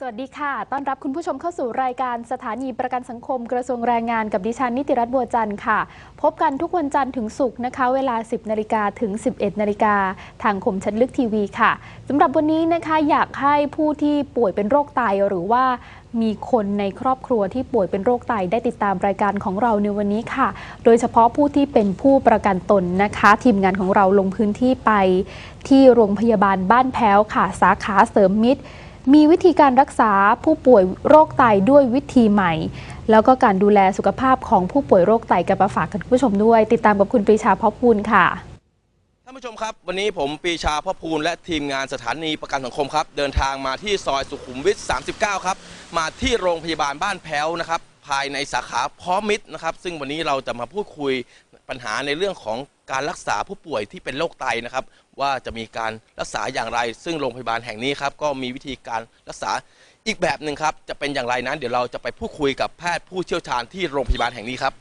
สวัสดีค่ะ ต้อนรับคุณผู้ชมเข้าสู่รายการสถานีประกันสังคมกระทรวงแรงงานกับดิฉันนิติรัตน์บัวจันทร์ค่ะ พบกันทุกวันจันทร์ถึงศุกร์นะคะ เวลา 10นาฬิกาถึง 11นาฬิกาทางคมชัดลึกทีวีค่ะสำหรับวันนี้นะคะอยากให้ผู้ที่ป่วยเป็นโรคไตหรือว่ามีคนในครอบครัวที่ป่วยเป็นโรคไตได้ติดตามรายการของเราในวันนี้ค่ะ โดยเฉพาะผู้ที่เป็นผู้ประกันตนนะคะ ทีมงานของเราลงพื้นที่ไป ที่โรงพยาบาลบ้านแพ้วค่ะ สาขาเสริมมิตร มีวิธีการรักษาผู้ป่วยโรคไตด้วยวิธีใหม่ แล้วก็การดูแลสุขภาพของผู้ป่วยโรคไตกันมาฝากกันคุณผู้ชมด้วย ติดตามกับคุณปรีชาพอพูนค่ะท่านผู้ชมครับ วันนี้ผมปีชาพ่อพูลและทีมงานสถานีประกันสังคมครับ เดินทางมาที่ซอยสุขุมวิท 39 ครับ มาที่โรงพยาบาลบ้านแพ้วนะครับ ภายในสาขาพร้อมมิตรนะครับ ซึ่งวันนี้เราจะมาพูดคุยปัญหาในเรื่องของการรักษาผู้ป่วยที่เป็นโรคไตนะครับ ว่าจะมีการรักษาอย่างไร ซึ่งโรงพยาบาลแห่งนี้ครับก็มีวิธีการรักษาอีกแบบหนึ่งครับ จะเป็นอย่างไรนั้นเดี๋ยวเราจะไปพูดคุยกับแพทย์ผู้เชี่ยวชาญที่โรงพยาบาลแห่งนี้ครับ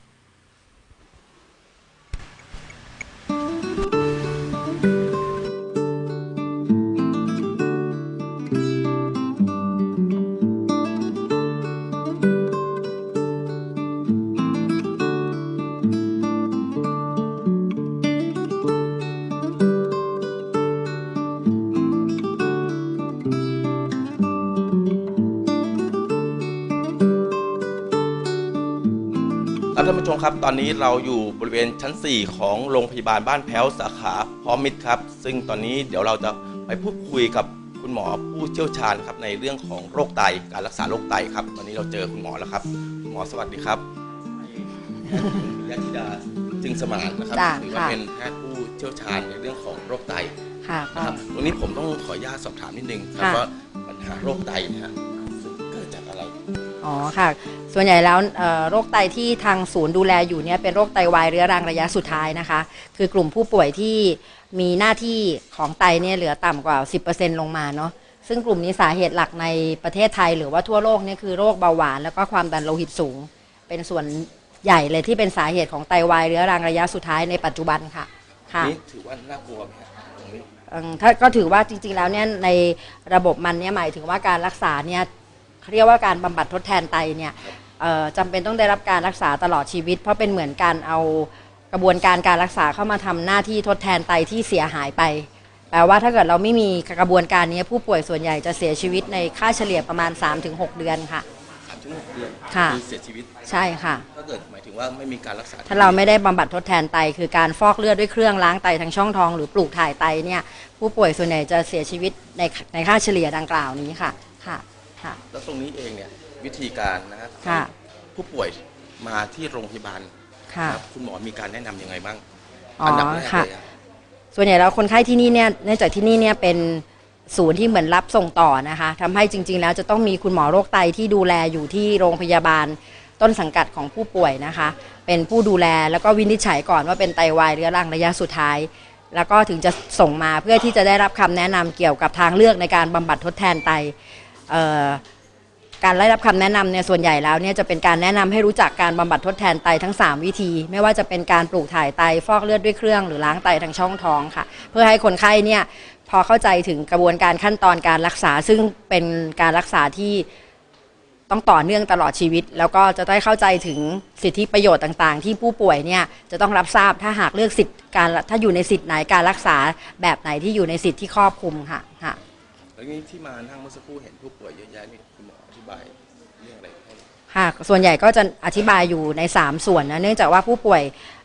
ครับท่านผู้ชมครับ ตอนนี้เราอยู่บริเวณชั้น 4 ของโรงพยาบาลบ้านแพ้วสาขาพร้อมมิตรครับ ซึ่งตอนนี้เดี๋ยวเราจะไปพูดคุยกับคุณหมอผู้เชี่ยวชาญครับในเรื่องของโรคไตการรักษาโรคไตครับ ตอนนี้เราเจอคุณหมอแล้วครับคุณหมอสวัสดีครับคุณยาธิดาจึงสมานนะครับจ้ะถือว่าค่ะ เป็นแพทย์ผู้เชี่ยวชาญในเรื่องของโรคไตค่ะนะครับตรงนี้ผมต้องขออนุญาตสอบถามนิดนึงครับค่ะ ว่าปัญหาโรคไตเนะฮะเกิดจากอะไร อ๋อค่ะ ส่วนใหญ่แล้วเอ่อโรคไตที่ทางศูนย์ดูแลอยู่เนี่ยเป็นโรคไตวายเรื้อรังระยะสุดท้ายนะคะ คือกลุ่มผู้ป่วยที่มีหน้าที่ของไตเนี่ยเหลือต่ำกว่า 10%ลงมาเนาะซึ่งกลุ่มนี้สาเหตุหลักในประเทศไทย หรือว่าทั่วโลกเนี่ยคือโรคเบาหวานแล้วก็ความดันโลหิตสูง เป็นส่วนใหญ่เลยที่เป็นสาเหตุของไตวายเรื้อรังระยะสุดท้ายในปัจจุบันค่ะค่ะนี่ถือว่าน่ากลัวไหมฮะตรงนี้เอิ่มถ้าก็ถือว่าจริงๆแล้วเนี่ยในระบบมันเนี่ยหมายถึงว่าการรักษาเนี่ย เขาเรียกว่าการบำบัดทดแทนไตเนี่ยเอ่อจำเป็นต้องได้รับการรักษาตลอดชีวิต เพราะเป็นเหมือนการเอากระบวนการการรักษาเข้ามาทำหน้าที่ทดแทนไตที่เสียหายไปแปลว่าถ้าเกิดเราไม่มีกระบวนการนี้ผู้ป่วยส่วนใหญ่จะเสียชีวิตในค่าเฉลี่ยประมาณ 3-6 เดือนค่ะสามถึงหกเดือนค่ะอเสียชีวิตใช่ค่ะถ้าเกิดหมายถึงว่าไม่มีการรักษา ถ้าเราไม่ได้บำบัดทดแทนไต คือการฟอกเลือดด้วยเครื่องล้างไตทางช่องท้อง หรือปลูกถ่ายไตเนี่ยผู้ป่วยส่วนใหญ่จะเสียชีวิตในในค่าเฉลี่ยดังกล่าวนี้ค่ะค่ะ ค่ะ แล้วตรงนี้เองเนี่ยวิธีการนะฮะค่ะผู้ป่วยมาที่โรงพยาบาลค่ะครับคุณหมอมีการแนะนำยังไงบ้างอ๋อดับแรกค่ะ เลยอะส่วนใหญ่แล้วคนไข้ที่นี่เนี่ยเนื่องจากที่นี่เนี่ยเป็นศูนย์ที่เหมือนรับส่งต่อนะคะทำให้จริง ๆ แล้วจะต้องมีคุณหมอโรคไตที่ดูแลอยู่ที่โรงพยาบาล ต้นสังกัดของผู้ป่วยนะคะ เป็นผู้ดูแลแล้วก็วินิจฉัยก่อนว่าเป็นไตวายเรื้อรังระยะสุดท้าย แล้วก็ถึงจะส่งมาเพื่อที่จะได้รับคำแนะนำเกี่ยวกับทางเลือกในการบำบัดทดแทนไตเอ่อ การได้รับคำแนะนำเนี่ยส่วนใหญ่แล้วเนี่ยจะเป็นการแนะนำให้รู้จักการบำบัดทดแทนไตทั้ง 3 วิธี ไม่ว่าจะเป็นการปลูกถ่ายไตฟอกเลือดด้วยเครื่อง หรือล้างไตทางช่องท้องค่ะ เพื่อให้คนไข้เนี่ยพอเข้าใจถึงกระบวนการขั้นตอนการรักษา ซึ่งเป็นการรักษาที่ต้องต่อเนื่องตลอดชีวิต แล้วก็จะได้เข้าใจถึงสิทธิประโยชน์ต่างๆ ที่ผู้ป่วยเนี่ยจะต้องรับทราบถ้าหากเลือกสิทธิ์การถ้าอยู่ในสิทธิ์ไหนการรักษาแบบไหนที่อยู่ในสิทธิ์ที่ครอบคลุมค่ะค่ะ แล้วนี่ที่มาทั้งเมื่อสักครู่เห็นผู้ป่วยเยอะแยะนี่คุณหมออธิบายเรื่องอะไรให้ค่ะส่วนใหญ่ก็จะอธิบายอยู่ใน 3 ส่วนนะเนื่องจากว่าผู้ป่วย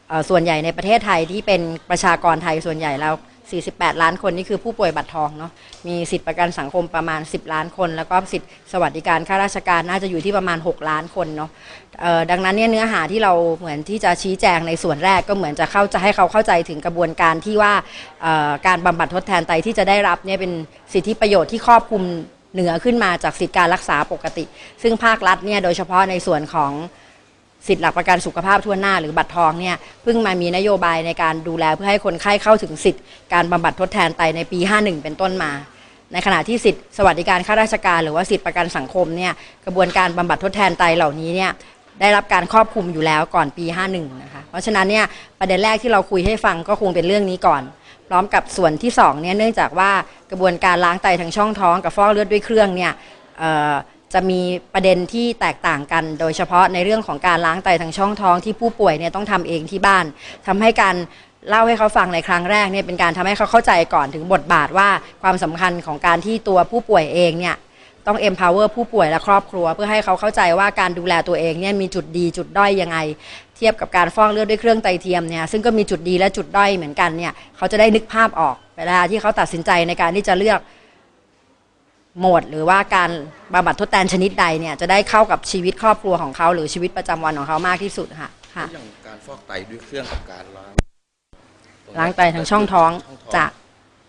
เอ่อส่วนใหญ่ในประเทศไทยที่เป็นประชากรไทยส่วนใหญ่แล้ว 48 ล้านคนนี่คือผู้ป่วยบัตรทองเนาะมีสิทธิประกันสังคมประมาณ 10 ล้านคน แล้วก็สิทธิสวัสดิการข้าราชการน่าจะอยู่ที่ประมาณ 6 ล้านคนเนาะดังนั้นเนี่ยเนื้อหาที่เราเหมือนที่จะชี้แจงในส่วนแรกก็เหมือนจะเข้าจะให้เขาเข้าใจถึงกระบวนการที่ว่าการบำบัดทดแทนไตที่จะได้รับเนี่ยเป็นสิทธิประโยชน์ที่ครอบคลุมเหนือขึ้นมาจากสิทธิการรักษาปกติ ซึ่งภาครัฐเนี่ยโดยเฉพาะในส่วนของ สิทธิหลักประกันสุขภาพทั่วหน้าหรือบัตรทองเนี่ยเพิ่งมามีนโยบายในการดูแลเพื่อให้คนไข้เข้าถึงสิทธิการบำบัดทดแทนไตในปี 51 เป็นต้นมา ในขณะที่สิทธิสวัสดิการข้าราชการ หรือว่าสิทธิประกันสังคมเนี่ยกระบวนการบำบัดทดแทนไตเหล่านี้เนี่ยได้รับการครอบคลุมอยู่แล้วก่อนปี 51 นะคะ เพราะฉะนั้นเนี่ยประเด็นแรกที่เราคุยให้ฟังก็คงเป็นเรื่องนี้ก่อน พร้อมกับส่วนที่2เนี่ยเนื่องจากว่ากระบวนการล้างไตทางช่องท้องกับฟอกเลือดด้วยเครื่องเนี่ย จะมีประเด็นที่แตกต่างกัน โดยเฉพาะในเรื่องของการล้างไตทางช่องท้องที่ผู้ป่วยเนี่ยต้องทำเองที่บ้านทำให้การเล่าให้เขาฟังในครั้งแรกเนี่ยเป็นการทำให้เขาเข้าใจก่อนถึงบทบาทว่าความสำคัญของการที่ตัวผู้ป่วยเองเนี่ยต้อง empower ผู้ป่วยและครอบครัว เพื่อให้เขาเข้าใจว่าการดูแลตัวเองเนี่ยมีจุดดีจุดด้อยยังไง เทียบกับการฟอกเลือดด้วยเครื่องไตเทียมเนี่ยซึ่งก็มีจุดดีและจุดด้อยเหมือนกันเนี่ยเขาจะได้นึกภาพออกเวลาที่เขาตัดสินใจในการที่จะเลือก โหมดหรือว่าการบำบัดทดแทนชนิดใดเนี่ยจะได้เข้ากับชีวิตครอบครัวของเขาหรือชีวิตประจำวันของเขามากที่สุดค่ะค่ะ อย่างการฟอกไตด้วยเครื่องกับการล้างล้างไตทางช่องท้องช่องท้องจะ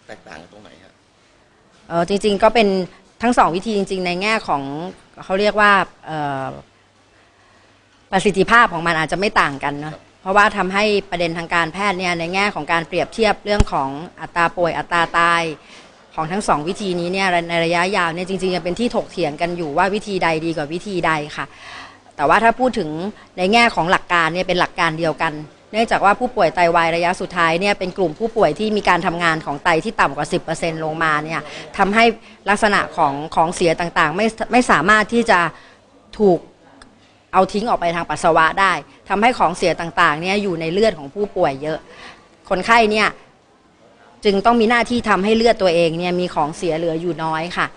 แตกต่างกันตรงไหนฮะเออจริง ๆ ก็เป็นทั้งสองวิธีจริง ๆ ในแง่ของเขาเรียกว่าเอ่อประสิทธิภาพของมันอาจจะไม่ต่างกันเนาะเพราะว่าทำให้ประเด็นทางการแพทย์เนี่ยในแง่ของการเปรียบเทียบเรื่องของอัตราป่วยอัตราตาย ของทั้งสองวิธีนี้เนี่ยในระยะยาวเนี่ยจริงๆยังเป็นที่ถกเถียงกันอยู่ว่าวิธีใดดีกว่าวิธีใดค่ะ แต่ว่าถ้าพูดถึงในแง่ของหลักการเนี่ยเป็นหลักการเดียวกัน เนื่องจากว่าผู้ป่วยไตวายระยะสุดท้ายเนี่ยเป็นกลุ่มผู้ป่วยที่มีการทำงานของไตที่ต่ำกว่า 10%ลงมาเนี่ยทำให้ลักษณะของของเสียต่างๆ ไม่ไม่สามารถที่จะถูกเอาทิ้งออกไปทางปัสสาวะได้ทำให้ของเสียต่างๆเนี่ยอยู่ในเลือดของผู้ป่วยเยอะ คนไข้เนี่ย จึงต้องมีหน้าที่ทำให้เลือดตัวเองเนี่ยมีของเสียเหลืออยู่น้อยค่ะ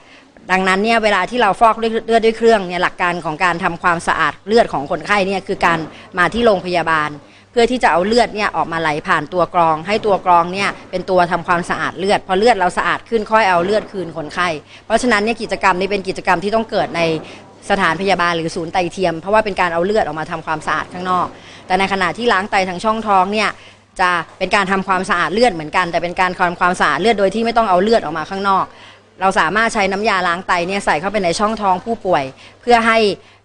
ดังนั้นเนี่ยเวลาที่เราฟอกเลือดด้วยเครื่องเนี่ยหลักการของการทำความสะอาดเลือดของคนไข้เนี่ยคือการมาที่โรงพยาบาล เพื่อที่จะเอาเลือดเนี่ยออกมาไหลผ่านตัวกรอง ให้ตัวกรองเนี่ยเป็นตัวทำความสะอาดเลือดพอเลือดเราสะอาดขึ้นค่อยเอาเลือดคืนคนไข้เพราะฉะนั้นเนี่ยกิจกรรมนี้เป็นกิจกรรมที่ต้องเกิดในสถานพยาบาลหรือศูนย์ไตเทียม เพราะว่าเป็นการเอาเลือดออกมาทำความสะอาดข้างนอก แต่ในขณะที่ล้างไตทางช่องท้องเนี่ย จะเป็นการทำความสะอาดเลือดเหมือนกัน แต่เป็นการทำความสะอาดเลือดโดยที่ไม่ต้องเอาเลือดออกมาข้างนอก เราสามารถใช้น้ำยาล้างไตเนี่ยใส่เข้าไปในช่องท้องผู้ป่วย เพื่อให้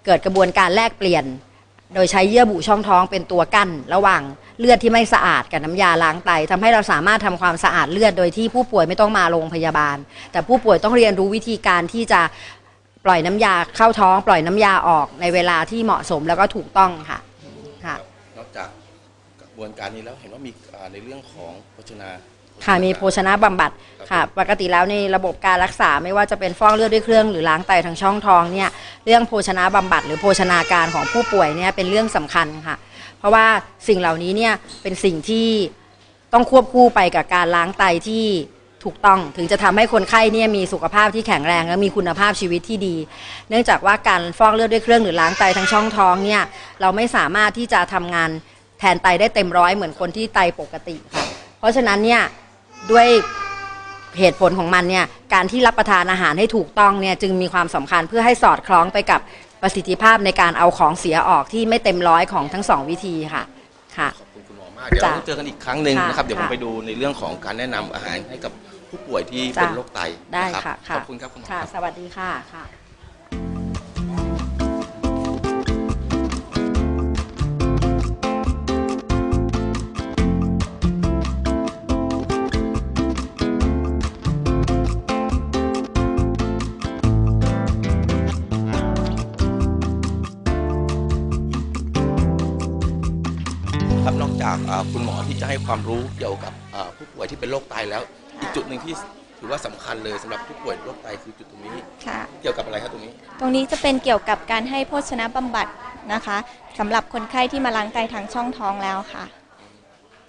เกิดกระบวนการแลกเปลี่ยน โดยใช้เยื่อบุช่องท้องเป็นตัวกั้นระหว่างเลือดที่ไม่สะอาดกับน้ำยาล้างไตทำให้เราสามารถทำความสะอาดเลือดโดยที่ผู้ป่วยไม่ต้องมาโรงพยาบาล แต่ผู้ป่วยต้องเรียนรู้วิธีการที่จะปล่อยน้ำยาเข้าท้อง ปล่อยน้ำยาออกในเวลาที่เหมาะสมแล้วก็ถูกต้องค่ะ บวนการนี้แล้วเห็นว่ามีอ่าในเรื่องของโภชนาค่ะมีโภชนะบำบัดค่ะ ปกติแล้วในระบบการรักษาไม่ว่าจะเป็นฟอกเลือดด้วยเครื่องหรือล้างไตทางช่องท้องเนี่ยเรื่องโภชนะบำบัด หรือโภชนาการของผู้ป่วยเนี่ยเป็นเรื่องสำคัญค่ะ เพราะว่าสิ่งเหล่านี้เนี่ยเป็นสิ่งที่ต้องควบคู่ไปกับการล้างไตที่ถูกต้องถึงจะทำให้คนไข้เนี่ยมีสุขภาพที่แข็งแรง และมีคุณภาพชีวิตที่ดี เนื่องจากว่าการฟอกเลือดด้วยเครื่องหรือล้างไตทางช่องท้องเนี่ยเราไม่สามารถที่จะทำงาน แทนไตได้เต็มร้อยเหมือนคนที่ไตปกติค่ะ เพราะฉะนั้นเนี่ยด้วยเหตุผลของมันเนี่ยการที่รับประทานอาหารให้ถูกต้องเนี่ยจึงมีความสำคัญเพื่อให้สอดคล้องไปกับประสิทธิภาพในการเอาของเสียออกที่ไม่เต็มร้อยของทั้งสองวิธีค่ะค่ะขอบคุณคุณหมอมากเดี๋ยวเราจ้ะต้องเจอกันอีกครั้งหนึ่งค่ะนะครับเดี๋ยวผมค่ะไปดูในเรื่องของการแนะนำอาหารให้กับผู้ป่วยที่จ้ะเป็นโรคไตได้นรับค่ะขค่ะอบคุณครับคุณหมอค่ะครับสวัสดีค่ะค่ะ รู้เกี่ยวกับอ่าผู้ป่วยที่เป็นโรคไตแล้วอีกจุดหนึ่งที่ถือว่าสำคัญเลยสำหรับผู้ป่วยโรคไตคือจุดตรงนี้ค่ะเกี่ยวกับอะไรครับตรงนี้ ตรงนี้จะเป็นเกี่ยวกับการให้โภชนะบำบัดนะคะสำหรับคนไข้ที่มาล้างไตทางช่องท้องแล้วค่ะ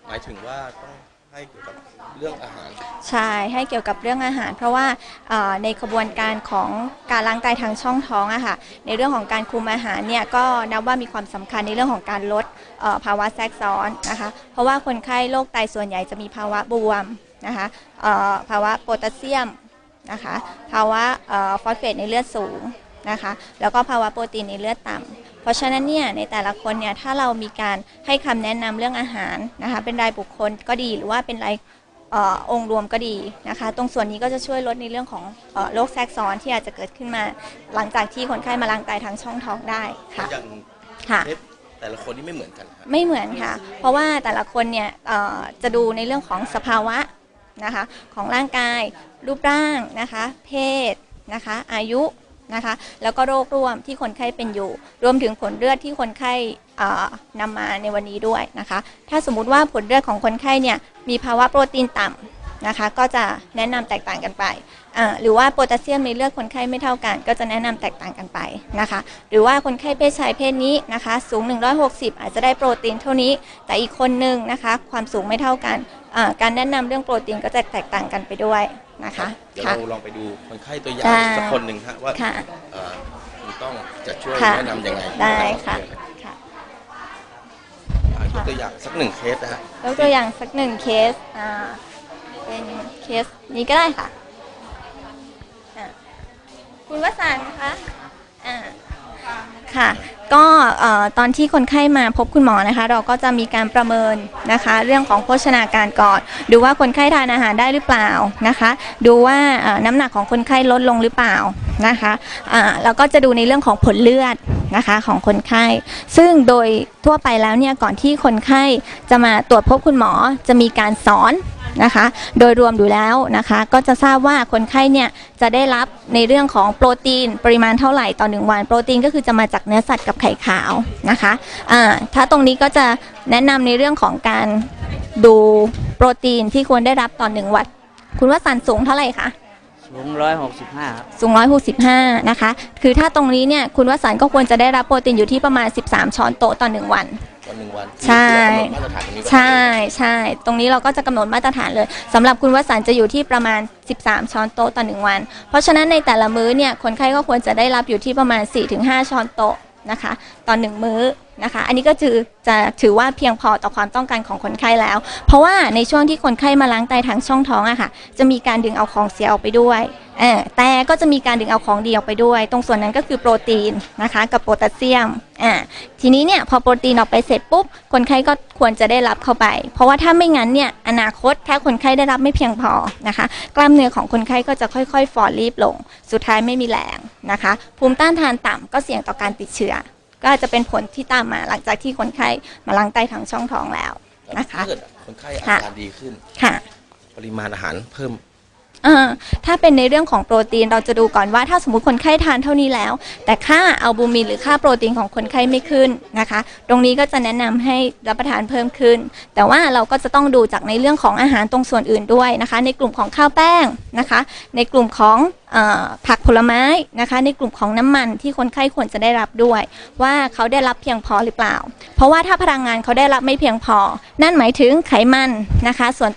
หมายถึงว่าต้อง ให้เกี่ยวกับเรื่องอาหาร ใช่ให้เกี่ยวกับเรื่องอาหาร เพราะว่าเอ่อในกระบวนการของการล้างไตทางช่องท้องอะค่ะในเรื่องของการคุมอาหารเนี่ยก็นับว่ามีความสำคัญในเรื่องของการลดเอ่อภาวะแทรกซ้อนนะคะ เพราะว่าคนไข้โรคไตส่วนใหญ่จะมีภาวะบวมนะคะเอ่อภาวะโพแทสเซียมนะคะภาวะเอ่อฟอสเฟตในเลือดสูงนะคะแล้วก็ภาวะโปรตีนในเลือดต่ำ เพราะฉะนั้นเนี่ยในแต่ละคนเนี่ยถ้าเรามีการให้คำแนะนำเรื่องอาหารนะคะเป็นรายบุคคลก็ดีหรือว่าเป็นรายเออองค์รวมก็ดีนะคะ ตรงส่วนนี้ก็จะช่วยลดในเรื่องของเออโรคแทรกซ้อนที่อาจจะเกิดขึ้นมา หลังจากที่คนไข้มาล้างไตทางช่องท้องได้ค่ะอย่างค่ะเทปแต่ละคนนี่ไม่เหมือนกันครับไม่เหมือนค่ะ เพราะว่าแต่ละคนเนี่ยเอ่อจะดูในเรื่องของสภาวะนะคะของร่างกาย รูปร่างนะคะ เพศนะคะ อายุ นะคะ แล้วก็โรคร่วมที่คนไข้เป็นอยู่ รวมถึงผลเลือดที่คนไข้นำมาในวันนี้ด้วยนะคะ ถ้าสมมุติว่าผลเลือดของคนไข้เนี่ยมีภาวะโปรตีนต่ำนะคะ ก็จะแนะนำแตกต่างกันไป หรือว่าโพแทสเซียมในเลือดคนไข้ไม่เท่ากัน ก็จะแนะนำแตกต่างกันไปนะคะ หรือว่าคนไข้เพศชายเพศนี้นะคะ สูง 160 อาจจะได้โปรตีนเท่านี้ แต่อีกคนนึงนะคะ ความสูงไม่เท่ากัน การแนะนำเรื่องโปรตีนก็จะแตกต่างกันไปด้วย นะคะ เดี๋ยวค่ะ เราลองไปดูคนไข้ตัวอย่างได้สักคนหนึ่งฮะว่าค่ะ เอ่อคุณต้องจะช่วยค่ะแนะนำยังไงได้ค่ะค่ะอะยกตัวอย่างสักหนึ่งเคสนะฮะยกตัวอย่างสักหนึ่งเคสอ่าเป็นเคสนี้ก็ได้ค่ะอะ คุณวสันต์คะอ่า ค่ะ ก็ตอนที่คนไข้มาพบคุณหมอนะคะ เราก็จะมีการประเมินนะคะ เรื่องของโภชนาการก่อน ดูว่าคนไข้ทานอาหารได้หรือเปล่านะคะ ดูว่าน้ำหนักของคนไข้ลดลงหรือเปล่านะคะแล้วก็จะดูในเรื่องของผลเลือดนะคะของคนไข้ ซึ่งโดยทั่วไปแล้วเนี่ยก่อนที่คนไข้จะมาตรวจพบคุณหมอจะมีการสอน นะคะ โดยรวมดูแล้วนะคะ ก็จะทราบว่าคนไข้เนี่ยจะได้รับในเรื่องของโปรตีนปริมาณเท่าไหร่ต่อหนึ่งวัน โปรตีนก็คือจะมาจากเนื้อสัตว์กับไข่ขาวนะคะอ่าถ้าตรงนี้ก็จะแนะนำในเรื่องของการดูโปรตีนที่ควรได้รับต่อหนึ่งวัน คุณว่าสันสูงเท่าไหร่คะสูงร้อยหกสิบห้าครับสูง165นะคะ คือถ้าตรงนี้เนี่ยคุณวสันต์ก็ควรจะได้รับโปรตีนอยู่ที่ประมาณ 13 ช้อนโต๊ะต่อ 1 วัน วันหนึ่งวันใช่ที่เรากำหนดมาตรฐานตรงนี้ไว้ใช่ใช่ ตรงนี้เราก็จะกำหนดมาตรฐานเลยสำหรับคุณวสันต์จะอยู่ที่ประมาณ 13 ช้อนโต๊ะต่อ 1 วัน เพราะฉะนั้นในแต่ละมื้อเนี่ยคนไข้ก็ควรจะได้รับอยู่ที่ประมาณ 4-5 ช้อนโต๊ะนะคะ ต่อ 1 มื้อนะคะ อันนี้ก็ถือจะถือว่าเพียงพอต่อความต้องการของคนไข้แล้ว เพราะว่าในช่วงที่คนไข้มาล้างไตทางช่องท้องอะค่ะ จะมีการดึงเอาของเสียออกไปด้วยแต่ก็จะมีการดึงเอาของดีออกไปด้วย ตรงส่วนนั้นก็คือโปรตีนนะคะ กับโพแทสเซียมทีนี้เนี่ยพอโปรตีนออกไปเสร็จปุ๊บ คนไข้ก็ควรจะได้รับเข้าไป เพราะว่าถ้าไม่งั้นเนี่ยอนาคตถ้าคนไข้ได้รับไม่เพียงพอนะคะ กล้ามเนื้อของคนไข้ก็จะค่อยๆ ฝ่อรีบลง สุดท้ายไม่มีแรงนะคะ ภูมิต้านทานต่ำก็เสี่ยงต่อการติดเชื้อ ก็อาจจะเป็นผลที่ตามมาหลังจากที่คนไข้มาล้างไตทางช่องท้องแล้วนะคะถ้าเกิดคนไข้อาค่ะการดีขึ้นค่ะ ปริมาณอาหารเพิ่ม อ่าถ้าเป็นในเรื่องของโปรตีนเราจะดูก่อนว่าถ้าสมมติคนไข้ทานเท่านี้แล้ว แต่ค่าอัลบูมินหรือค่าโปรตีนของคนไข้ไม่ขึ้นนะคะ ตรงนี้ก็จะแนะนำให้รับประทานเพิ่มขึ้น แต่ว่าเราก็จะต้องดูจากในเรื่องของอาหารตรงส่วนอื่นด้วยนะคะ ในกลุ่มของข้าวแป้งนะคะ ในกลุ่มของผักผลไม้นะคะ ในกลุ่มของน้ำมันที่คนไข้ควรจะได้รับด้วย ว่าเขาได้รับเพียงพอหรือเปล่า เพราะว่าถ้าพลังงานเขาได้รับไม่เพียงพอ นั่นหมายถึงไขมันนะคะ ส่วน